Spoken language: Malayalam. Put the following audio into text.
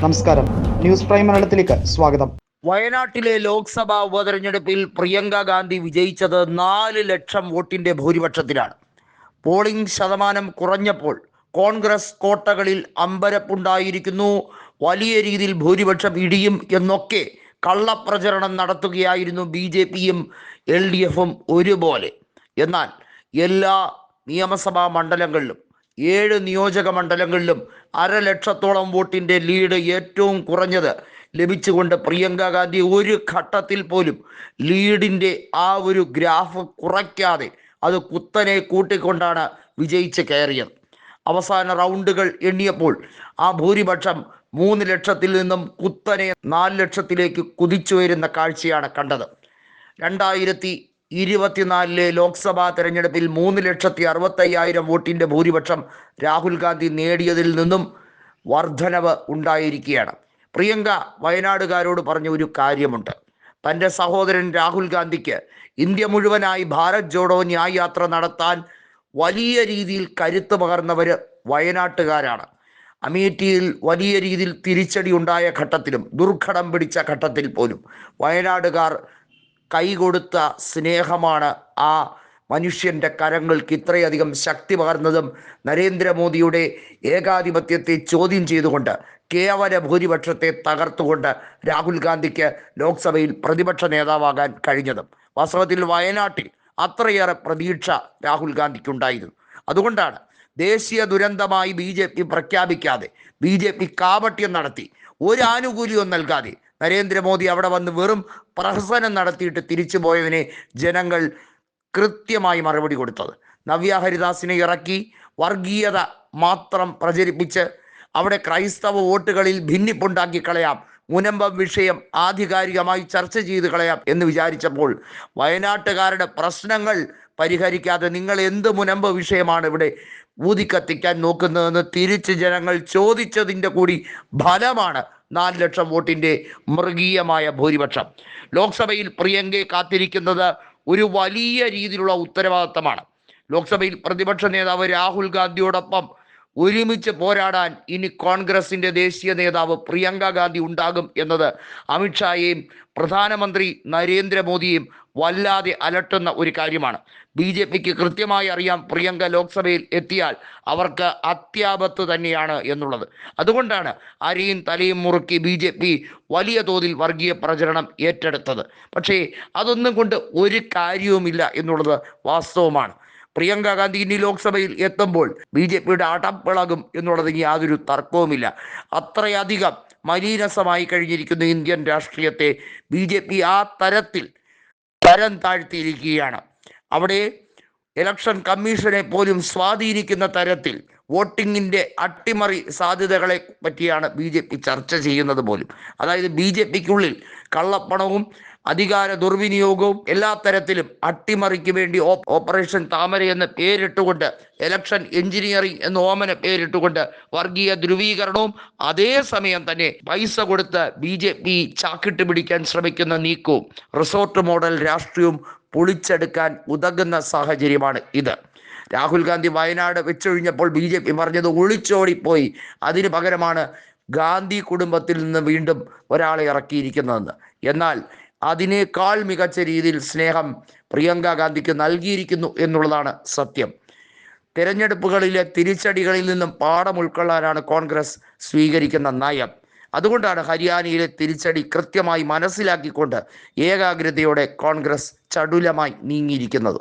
നമസ്കാരം. ന്യൂസ് പ്രൈം മലയാളത്തിലേക്ക് സ്വാഗതം. വയനാട്ടിലെ ലോക്സഭാ ഉപതെരഞ്ഞെടുപ്പിൽ പ്രിയങ്ക ഗാന്ധി വിജയിച്ചത് നാല് ലക്ഷം വോട്ടിന്റെ ഭൂരിപക്ഷത്തിലാണ്. പോളിംഗ് ശതമാനം കുറഞ്ഞപ്പോൾ കോൺഗ്രസ് കോട്ടകളിൽ അമ്പരപ്പുണ്ടായിരിക്കുന്നു. വലിയ രീതിയിൽ ഭൂരിപക്ഷം ഇടിയും എന്നൊക്കെ കള്ളപ്രചരണം നടത്തുകയായിരുന്നു ബി ജെ പിയും എൽ ഡി എഫും ഒരുപോലെ. എന്നാൽ എല്ലാ നിയമസഭാ മണ്ഡലങ്ങളിലും ഏഴ് നിയോജക മണ്ഡലങ്ങളിലും അരലക്ഷത്തോളം വോട്ടിന്റെ ലീഡ് ഏറ്റവും കുറഞ്ഞത് ലഭിച്ചുകൊണ്ട് പ്രിയങ്ക ഗാന്ധി ഒരു ഘട്ടത്തിൽ പോലും ലീഡിന്റെ ആ ഒരു ഗ്രാഫ് കുറയ്ക്കാതെ അത് കുത്തനെ കൂട്ടിക്കൊണ്ടാണ് വിജയിച്ച് കയറിയത്. അവസാന റൗണ്ടുകൾ എണ്ണിയപ്പോൾ ആ ഭൂരിപക്ഷം മൂന്ന് ലക്ഷത്തിൽ നിന്നും കുത്തനെ നാല് ലക്ഷത്തിലേക്ക് കുതിച്ചു വരുന്ന കാഴ്ചയാണ് കണ്ടത്. രണ്ടായിരത്തി ഇരുപത്തിനാലിലെ ലോക്സഭാ തെരഞ്ഞെടുപ്പിൽ മൂന്ന് ലക്ഷത്തി അറുപത്തയ്യായിരം വോട്ടിന്റെ ഭൂരിപക്ഷം രാഹുൽ ഗാന്ധി നേടിയതിൽ നിന്നും വർധനവ് ഉണ്ടായിരിക്കുകയാണ്. പ്രിയങ്ക വയനാടുകാരോട് പറഞ്ഞ ഒരു കാര്യമുണ്ട്. തന്റെ സഹോദരൻ രാഹുൽ ഗാന്ധിക്ക് ഇന്ത്യ മുഴുവനായി ഭാരത് ജോഡോ ന്യായ് യാത്ര നടത്താൻ വലിയ രീതിയിൽ കരുത്ത് പകർന്നവർ വയനാട്ടുകാരാണ്. അമേഠിയിൽ വലിയ രീതിയിൽ തിരിച്ചടി ഉണ്ടായ ഘട്ടത്തിലും ദുർഘടം പിടിച്ച ഘട്ടത്തിൽ പോലും വയനാടുകാർ കൈകൊടുത്ത സ്നേഹമാണ് ആ മനുഷ്യന്റെ കരങ്ങൾക്ക് ഇത്രയധികം ശക്തി പകർന്നതും നരേന്ദ്രമോദിയുടെ ഏകാധിപത്യത്തെ ചോദ്യം ചെയ്തുകൊണ്ട് കേവല ഭൂരിപക്ഷത്തെ തകർത്തുകൊണ്ട് രാഹുൽ ഗാന്ധിക്ക് ലോക്സഭയിൽ പ്രതിപക്ഷ നേതാവാകാൻ കഴിഞ്ഞതും. വാസ്തവത്തിൽ വയനാട്ടിൽ അത്രയേറെ പ്രതീക്ഷ രാഹുൽ ഗാന്ധിക്കുണ്ടായിരുന്നു. അതുകൊണ്ടാണ് ദേശീയ ദുരന്തമായി ബി ജെ പി പ്രഖ്യാപിക്കാതെ ബി ജെ പി കാപട്യം നടത്തി ഒരു ആനുകൂല്യവും നൽകാതെ നരേന്ദ്രമോദി അവിടെ വന്ന് വെറും പ്രഹസനം നടത്തിയിട്ട് തിരിച്ചു പോയവനെ ജനങ്ങൾ കൃത്യമായി മറുപടി കൊടുത്തത്. നവ്യ ഹരിദാസിനെ ഇറക്കി വർഗീയത മാത്രം പ്രചരിപ്പിച്ച് അവിടെ ക്രൈസ്തവ വോട്ടുകളിൽ ഭിന്നിപ്പുണ്ടാക്കി കളയാം മുനമ്പം വിഷയം ആധികാരികമായി ചർച്ച ചെയ്ത് കളയാം എന്ന് വിചാരിച്ചപ്പോൾ വയനാട്ടുകാരുടെ പ്രശ്നങ്ങൾ പരിഹരിക്കാതെ നിങ്ങൾ എന്ത് മുനമ്പ വിഷയമാണ് ഇവിടെ ഊതിക്കത്തിക്കാൻ നോക്കുന്നതെന്ന് തിരിച്ച് ജനങ്ങൾ ചോദിച്ചതിന്റെ കൂടി ഫലമാണ് നാല് ലക്ഷം വോട്ടിന്റെ മൃഗീയമായ ഭൂരിപക്ഷം. ലോക്സഭയിൽ പ്രിയങ്കയെ കാത്തിരിക്കുന്നത് ഒരു വലിയ രീതിയിലുള്ള ഉത്തരവാദിത്തമാണ്. ലോക്സഭയിൽ പ്രതിപക്ഷ നേതാവ് രാഹുൽ ഗാന്ധിയോടൊപ്പം ഒരുമിച്ച് പോരാടാൻ ഇനി കോൺഗ്രസിന്റെ ദേശീയ നേതാവ് പ്രിയങ്ക ഗാന്ധി ഉണ്ടാകും എന്നത് അമിത്ഷായെയും പ്രധാനമന്ത്രി നരേന്ദ്രമോദിയെയും വല്ലാതെ അലട്ടുന്ന ഒരു കാര്യമാണ്. ബി ജെ പിക്ക് കൃത്യമായി അറിയാം പ്രിയങ്ക ലോക്സഭയിൽ എത്തിയാൽ അവർക്ക് അത്യാപത്ത് തന്നെയാണ് എന്നുള്ളത്. അതുകൊണ്ടാണ് അരിയും തലയും മുറുക്കി ബി ജെ പി വലിയ തോതിൽ വർഗീയ പ്രചരണം ഏറ്റെടുത്തത്. പക്ഷേ അതൊന്നും കൊണ്ട് ഒരു കാര്യവുമില്ല എന്നുള്ളത് വാസ്തവമാണ്. പ്രിയങ്ക ഗാന്ധി ഇനി ലോക്സഭയിൽ എത്തുമ്പോൾ ബി ജെ പിയുടെ അടപ്പിളകും എന്നുള്ളത് യാതൊരു തർക്കവുമില്ല. അത്രയധികം മലീനസമായി കഴിഞ്ഞിരിക്കുന്ന ഇന്ത്യൻ രാഷ്ട്രീയത്തെ ബി ജെ പി ആ തരത്തിൽ തരം താഴ്ത്തിയിരിക്കുകയാണ്. അവിടെ ഇലക്ഷൻ കമ്മീഷനെ പോലും സ്വാധീനിക്കുന്ന തരത്തിൽ വോട്ടിങ്ങിന്റെ അട്ടിമറി സാധ്യതകളെ പറ്റിയാണ് ബി ജെ പി ചർച്ച ചെയ്യുന്നത് പോലും. അതായത് ബി ജെ പിക്കുള്ളിൽ കള്ളപ്പണവും അധികാര ദുർവിനിയോഗവും എല്ലാ തരത്തിലും അട്ടിമറിക്ക് വേണ്ടി ഓപ്പറേഷൻ താമര എന്ന് പേരിട്ടുകൊണ്ട് ഇലക്ഷൻ എഞ്ചിനീയറിംഗ് എന്ന ഓമന പേരിട്ടുകൊണ്ട് വർഗീയ ധ്രുവീകരണവും അതേസമയം തന്നെ പൈസ കൊടുത്ത് ബി ജെ പി ചാക്കിട്ട് പിടിക്കാൻ ശ്രമിക്കുന്ന നീക്കവും റിസോർട്ട് മോഡൽ രാഷ്ട്രീയവും പൊളിച്ചെടുക്കാൻ ഉതകുന്ന സാഹചര്യമാണ് ഇത്. രാഹുൽ ഗാന്ധി വയനാട് വെച്ചൊഴിഞ്ഞപ്പോൾ ബി ജെ പി പറഞ്ഞത് ഒളിച്ചോടിപ്പോയി. അതിന് പകരമാണ് ഗാന്ധി കുടുംബത്തിൽ നിന്ന് വീണ്ടും ഒരാളെ ഇറക്കിയിരിക്കുന്നതെന്ന്. എന്നാൽ അതിനേക്കാൾ മികച്ച രീതിയിൽ സ്നേഹം പ്രിയങ്ക ഗാന്ധിക്ക് നൽകിയിരിക്കുന്നു എന്നുള്ളതാണ് സത്യം. തിരഞ്ഞെടുപ്പുകളിലെ തിരിച്ചടികളിൽ നിന്നും പാഠം ഉൾക്കൊള്ളാനാണ് കോൺഗ്രസ് സ്വീകരിക്കുന്ന നയം. അതുകൊണ്ടാണ് ഹരിയാനയിലെ തിരിച്ചടി കൃത്യമായി മനസ്സിലാക്കിക്കൊണ്ട് ഏകാഗ്രതയോടെ കോൺഗ്രസ് ചടുലമായി നീങ്ങിയിരിക്കുന്നത്.